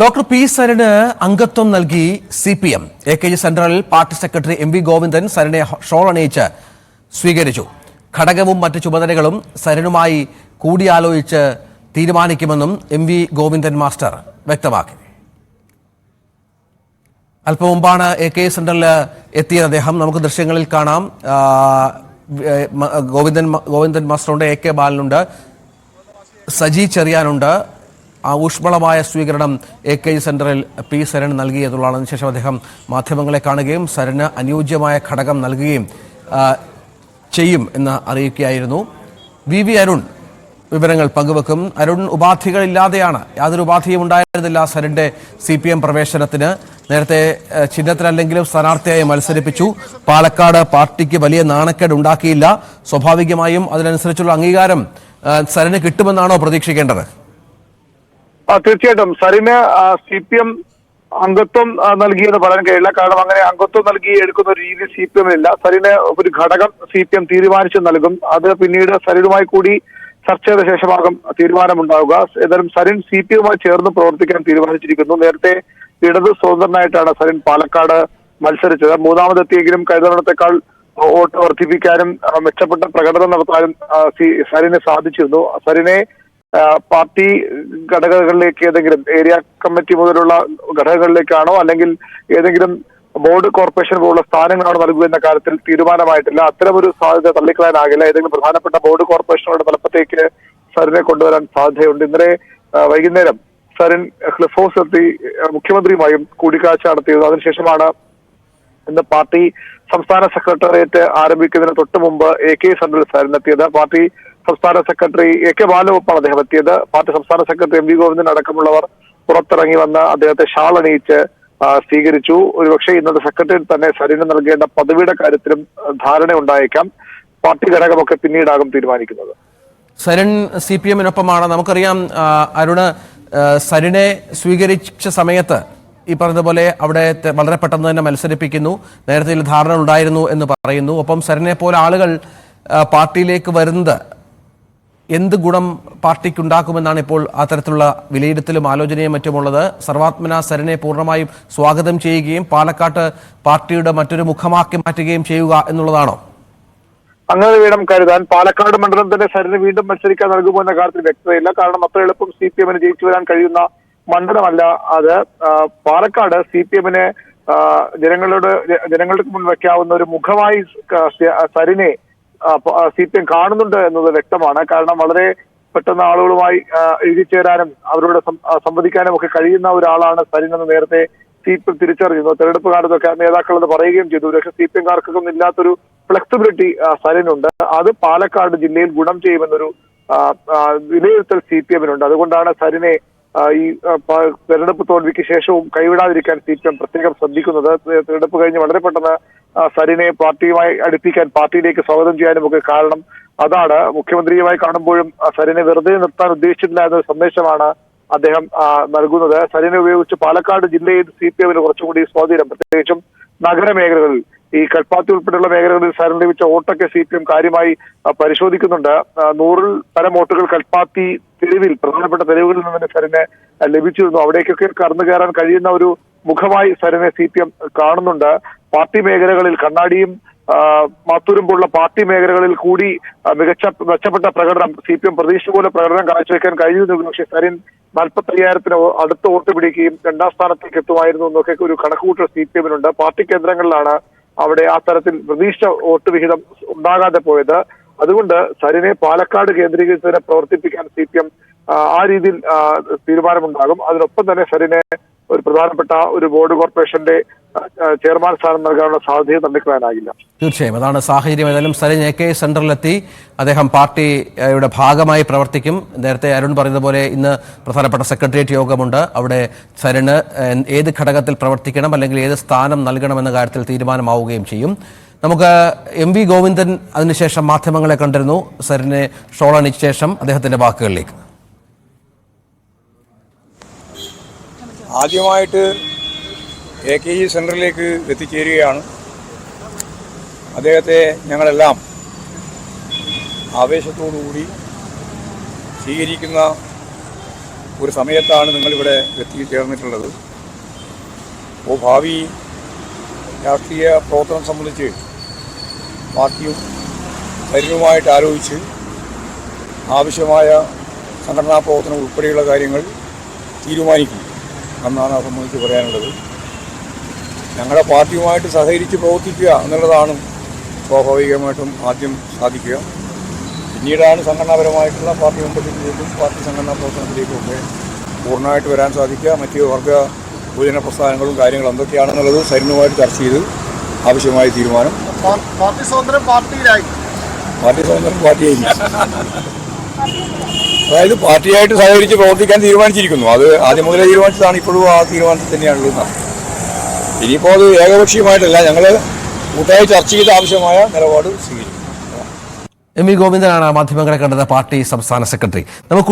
Doctor P സരന് അംഗത്വം നൽകി C P M. A K G സെൻട്രലിൽ party secretary M V Govindan സരനെ shawl അണിയിച്ച് സ്വീകരിച്ചു. ഘടകവും മറ്റ് ചുമതലകളും സരനുമായി കൂടിയാലോചിച്ച് തീരുമാനിക്കുമെന്നും എം വി ഗോവിന്ദൻ മാസ്റ്റർ വ്യക്തമാക്കി. അല്പം മുമ്പാണ് എ കെ സെൻട്രലിൽ എത്തിയ അദ്ദേഹം. നമുക്ക് ദൃശ്യങ്ങളിൽ കാണാം. ഗോവിന്ദൻ ഗോവിന്ദൻ മാസ്റ്ററുണ്ട് എ കെ ബാലനുണ്ട്. സജി ചെറിയാനുണ്ട്. ആ ഊഷ്മളമായ സ്വീകരണം എ കെ ജി സെന്ററിൽ പി സരൺ നൽകി ശേഷം അദ്ദേഹം മാധ്യമങ്ങളെ കാണുകയും സരന് അനുയോജ്യമായ ഘടകം നൽകുകയും ചെയ്യും എന്ന് അറിയിക്കുകയായിരുന്നു. വി വി അരുൺ വിവരങ്ങൾ പങ്കുവെക്കും. അരുൺ ഉപാധികളില്ലാതെയാണ് യാതൊരു ഉപാധിയും ഉണ്ടായിരുന്നില്ല സരന്റെ സി പി എം പ്രവേശനത്തിന്. നേരത്തെ ചിഹ്നത്തിലല്ലെങ്കിലും സ്ഥാനാർത്ഥിയായി മത്സരിപ്പിച്ചു. പാലക്കാട് പാർട്ടിക്ക് വലിയ നാണക്കേട് ഉണ്ടാക്കിയില്ല. സ്വാഭാവികമായും അതിനനുസരിച്ചുള്ള അംഗീകാരം സരന് കിട്ടുമെന്നാണോ പ്രതീക്ഷിക്കേണ്ടത്? തീർച്ചയായിട്ടും. സരിന് സി പി എം അംഗത്വം നൽകിയെന്ന് പറയാൻ കഴിയില്ല. കാരണം അങ്ങനെ അംഗത്വം നൽകി എടുക്കുന്ന ഒരു രീതി സി പി എമ്മിനില്ല സരിന് ഒരു ഘടകം സി പി എം തീരുമാനിച്ചു നൽകും. അത് പിന്നീട് സരിനുമായി കൂടി ചർച്ച ചെയ്ത ശേഷമാകും തീരുമാനമുണ്ടാവുക. ഏതായാലും സരിൻ സി പി എമ്മുമായി ചേർന്ന് പ്രവർത്തിക്കാൻ തീരുമാനിച്ചിരിക്കുന്നു. നേരത്തെ ഇടത് സ്വതന്ത്രനായിട്ടാണ് സരിൻ പാലക്കാട് മത്സരിച്ചത്. മൂന്നാമതെത്തിയെങ്കിലും കൈതവണത്തെക്കാൾ വോട്ട് വർദ്ധിപ്പിക്കാനും മെച്ചപ്പെട്ട പ്രകടനം നടത്താനും സരിന് സാധിച്ചിരുന്നു. സരിനെ പാർട്ടി ഘടകങ്ങളിലേക്ക് ഏതെങ്കിലും ഏരിയ കമ്മിറ്റി മുതലുള്ള ഘടകങ്ങളിലേക്കാണോ അല്ലെങ്കിൽ ഏതെങ്കിലും ബോർഡ് കോർപ്പറേഷൻ പോലുള്ള സ്ഥാനങ്ങളാണ് നൽകുക എന്ന കാര്യത്തിൽ തീരുമാനമായിട്ടില്ല. അത്തരമൊരു സാധ്യത തള്ളിക്കളയാനാകില്ല. ഏതെങ്കിലും പ്രധാനപ്പെട്ട ബോർഡ് കോർപ്പറേഷനുകളുടെ തലപ്പത്തേക്ക് സരിനെ കൊണ്ടുവരാൻ സാധ്യതയുണ്ട്. ഇന്നലെ വൈകുന്നേരം സരിൻ ഹ്ലിഫോസ് എത്തി മുഖ്യമന്ത്രിയുമായും കൂടിക്കാഴ്ച നടത്തിയത്. അതിനുശേഷമാണ് ഇന്ന് പാർട്ടി സംസ്ഥാന സെക്രട്ടേറിയറ്റ് ആരംഭിക്കുന്നതിന് തൊട്ട് മുമ്പ് എ കെ സെന്ററിൽ സരിനെത്തിയത്. പാർട്ടി സംസ്ഥാന സെക്രട്ടറി എ കെ ബാലുവപ്പാണ് അദ്ദേഹം എത്തിയത്. പാർട്ടി സംസ്ഥാന സെക്രട്ടറി എം വി ഗോവിന്ദൻ അടക്കമുള്ളവർ പുറത്തിറങ്ങി വന്ന് അദ്ദേഹത്തെ ഷാൾ അണിയിച്ച് സ്വീകരിച്ചു. ഒരുപക്ഷെ ഇന്നത്തെ സെക്രട്ടറിയിൽ തന്നെ സരിന് നൽകേണ്ട പദവിയുടെ കാര്യത്തിലും ധാരണ ഉണ്ടായേക്കാം. പാർട്ടി ഘടകമൊക്കെ പിന്നീടാകും തീരുമാനിക്കുന്നത്. സരൺ സി പി എമ്മിനൊപ്പമാണ്. നമുക്കറിയാം അരുണ് സരിനെ സ്വീകരിച്ച സമയത്ത് ഈ പറഞ്ഞതുപോലെ അവിടെ വളരെ പെട്ടെന്ന് തന്നെ മത്സരിപ്പിക്കുന്നു. നേരത്തെ ധാരണ ഉണ്ടായിരുന്നു എന്ന് പറയുന്നു. ഒപ്പം സരിനെ പോലെ ആളുകൾ പാർട്ടിയിലേക്ക് വരുന്നത് എന്ത് ഗുണം പാർട്ടിക്ക് ഉണ്ടാക്കുമെന്നാണ് ഇപ്പോൾ അത്തരത്തിലുള്ള വിലയിരുത്തലും ആലോചനയും മറ്റുമുള്ളത്. സർവാത്മന സരനെ പൂർണമായും സ്വാഗതം ചെയ്യുകയും പാലക്കാട്ട് പാർട്ടിയുടെ മറ്റൊരു മുഖമാക്കി മാറ്റുകയും ചെയ്യുക എന്നുള്ളതാണോ? അങ്ങനെ വേണം കരുതാൻ. പാലക്കാട് മണ്ഡലം തന്നെ സരിന് വീണ്ടും മത്സരിക്കാൻ നൽകുമോ എന്ന കാര്യത്തിൽ വ്യക്തതയില്ല. കാരണം അത്ര എളുപ്പം സി പി എമ്മിന് ജയിച്ചു വരാൻ കഴിയുന്ന മണ്ഡലമല്ല അത്. പാലക്കാട് സി പി എമ്മിനെ ജനങ്ങളോട് ജനങ്ങൾക്ക് മുൻ വെക്കാവുന്ന ഒരു മുഖമായി സരിനെ സി പി എം കാണുന്നുണ്ട് എന്നത് വ്യക്തമാണ്. കാരണം വളരെ പെട്ടെന്ന് ആളുകളുമായി എഴുതിച്ചേരാനും അവരോട് സംവദിക്കാനും ഒക്കെ കഴിയുന്ന ഒരാളാണ് സരിൻ എന്ന് നേരത്തെ സി പി എം തിരിച്ചറിഞ്ഞു. തെരഞ്ഞെടുപ്പ് കാലത്തൊക്കെ നേതാക്കൾ എന്ന് പറയുകയും ചെയ്തു. പക്ഷേ സി പി എംകാർക്കൊന്നും ഇല്ലാത്തൊരു ഫ്ലെക്സിബിലിറ്റി സരിനുണ്ട്. അത് പാലക്കാട് ജില്ലയിൽ ഗുണം ചെയ്യുമെന്നൊരു വിലയിരുത്തൽ സി പി എമ്മിനുണ്ട്. അതുകൊണ്ടാണ് സരിനെ ഈ തെരഞ്ഞെടുപ്പ് തോൽവിക്ക് ശേഷവും കൈവിടാതിരിക്കാൻ സി പി എം പ്രത്യേകം ശ്രദ്ധിക്കുന്നത്. തെരഞ്ഞെടുപ്പ് കഴിഞ്ഞ് വളരെ പെട്ടെന്ന് സരിനെ പാർട്ടിയുമായി അടുപ്പിക്കാൻ പാർട്ടിയിലേക്ക് സ്വാഗതം ചെയ്യാനും ഒക്കെ കാരണം അതാണ്. മുഖ്യമന്ത്രിയുമായി കാണുമ്പോഴും സരിനെ വെറുതെ നിർത്താൻ ഉദ്ദേശിച്ചിട്ടില്ല എന്നൊരു സന്ദേശമാണ് അദ്ദേഹം നൽകുന്നത്. സരിനെ ഉപയോഗിച്ച് പാലക്കാട് ജില്ലയിൽ സി പി എമ്മിന് കുറച്ചുകൂടി സ്വാധീനം. പ്രത്യേകിച്ചും നഗരമേഖലകളിൽ. ഈ കൽപ്പാത്തി ഉൾപ്പെടെയുള്ള മേഖലകളിൽ സരൻ ലഭിച്ച വോട്ടൊക്കെ സി പി എം കാര്യമായി പരിശോധിക്കുന്നുണ്ട് നൂറിൽ പരം വോട്ടുകൾ കൽപ്പാത്തി തെരുവിൽ പ്രധാനപ്പെട്ട തെരുവുകളിൽ നിന്ന് തന്നെ സരന് ലഭിച്ചിരുന്നു. അവിടേക്കൊക്കെ കടന്നു കയറാൻ കഴിയുന്ന ഒരു മുഖമായി സരനെ സി പി എം കാണുന്നുണ്ട്. പാർട്ടി മേഖലകളിൽ കണ്ണാടിയും മാത്തൂരും പോലുള്ള പാർട്ടി മേഖലകളിൽ കൂടി മികച്ച മെച്ചപ്പെട്ട പ്രകടനം സി പി എം പ്രതീക്ഷ പോലെ പ്രകടനം കാഴ്ചവെക്കാൻ കഴിയുന്നു പക്ഷേ സരിൻ നാൽപ്പത്തി അയ്യായിരത്തിന് അടുത്ത് വോട്ട് പിടിക്കുകയും രണ്ടാം സ്ഥാനത്തേക്ക് എത്തുമായിരുന്നു എന്നൊക്കെ ഒരു കണക്കുകൂട്ടൽ സി പി എമ്മിനുണ്ട്. പാർട്ടി കേന്ദ്രങ്ങളിലാണ് അവിടെ ആ തരത്തിൽ പ്രതീക്ഷ വോട്ട് വിഹിതം ഉണ്ടാകാതെ പോയത്. അതുകൊണ്ട് സരിനെ പാലക്കാട് കേന്ദ്രീകരിച്ച് തന്നെ പ്രവർത്തിപ്പിക്കാൻ സി പി എം ആ രീതിയിൽ തീരുമാനമുണ്ടാകും. അതിനൊപ്പം തന്നെ സരിനെ ഒരു പ്രധാനപ്പെട്ട ഒരു ബോർഡ് കോർപ്പറേഷന്റെ ചെയർമാൻ സ്ഥാനം നൽകാനുള്ള സാധ്യത തള്ളിക്കളയാനാകില്ല തീർച്ചയായും. അതാണ് സാഹചര്യം. ഏതായാലും സരിൻ എ കെ സെന്ററിലെത്തി. അദ്ദേഹം പാർട്ടിയുടെ ഭാഗമായി പ്രവർത്തിക്കും. നേരത്തെ അരുൺ പറഞ്ഞതുപോലെ ഇന്ന് പ്രധാനപ്പെട്ട സെക്രട്ടേറിയറ്റ് യോഗമുണ്ട്. അവിടെ സരിന് ഏത് ഘടകത്തിൽ പ്രവർത്തിക്കണം അല്ലെങ്കിൽ ഏത് സ്ഥാനം നൽകണം എന്ന കാര്യത്തിൽ തീരുമാനമാവുകയും ചെയ്യും. നമുക്ക് എം വി ഗോവിന്ദൻ അതിനുശേഷം മാധ്യമങ്ങളെ കണ്ടിരുന്നു. സരിനെ ഷോളണിച്ച ശേഷം അദ്ദേഹത്തിന്റെ വാക്കുകളിലേക്ക്. ആദ്യമായിട്ട് എ കെ ജി സെന്ററിലേക്ക് എത്തിച്ചേരുകയാണ്. അദ്ദേഹത്തെ ഞങ്ങളെല്ലാം ആവേശത്തോടുകൂടി സ്വീകരിക്കുന്ന ഒരു സമയത്താണ് നിങ്ങളിവിടെ എത്തിച്ചേർന്നിട്ടുള്ളത്. അപ്പോൾ ഭാവി രാഷ്ട്രീയ പ്രവർത്തനം സംബന്ധിച്ച് പാർട്ടിയും സൈന്യവുമായിട്ട് ആലോചിച്ച് ആവശ്യമായ സംഘടനാ പ്രവർത്തനം ഉൾപ്പെടെയുള്ള കാര്യങ്ങൾ തീരുമാനിക്കും. എന്നാണ് ആ സംബന്ധിച്ച് പറയാനുള്ളത്. ഞങ്ങളുടെ പാർട്ടിയുമായിട്ട് സഹകരിച്ച് പ്രവർത്തിക്കുക എന്നുള്ളതാണ് സ്വാഭാവികമായിട്ടും ആദ്യം സാധിക്കുക. പിന്നീടാണ് സംഘടനാപരമായിട്ടുള്ള പാർട്ടി മെമ്പർഷിപ്പിലേക്കും പാർട്ടി സംഘടനാ പ്രവർത്തനത്തിലേക്കും ഒക്കെ പൂർണമായിട്ട് വരാൻ സാധിക്കുക. മറ്റ് വർഗ ഭൂജന പ്രസ്ഥാനങ്ങളും കാര്യങ്ങളും എന്തൊക്കെയാണെന്നുള്ളത് സൈന്യവുമായിട്ട് ചർച്ച ചെയ്ത് ആവശ്യമായ തീരുമാനം. പാർട്ടി സ്വാതന്ത്ര്യം പാർട്ടിയിലായി. പാർട്ടി സ്വാതന്ത്ര്യം പാർട്ടിയായി. അതായത് പാർട്ടിയായിട്ട് സഹകരിച്ച് പ്രവർത്തിക്കാൻ തീരുമാനിച്ചിരിക്കുന്നു. അത് ആദ്യം മുതലേ തീരുമാനിച്ചതാണ്. ഇപ്പോഴും ആ തീരുമാനത്തിൽ തന്നെയാണുള്ളത് ഇനിയിപ്പോൾ അത് ഏകപക്ഷീയമായിട്ടല്ല. ഞങ്ങൾ കൂട്ടായി ചർച്ച ചെയ്ത് ആവശ്യമായ നിലപാട് സ്വീകരിക്കും എം വി ഗോവിന്ദനാണ് മാധ്യമങ്ങളെ കണ്ടത് പാർട്ടി സംസ്ഥാന സെക്രട്ടറി. നമുക്ക്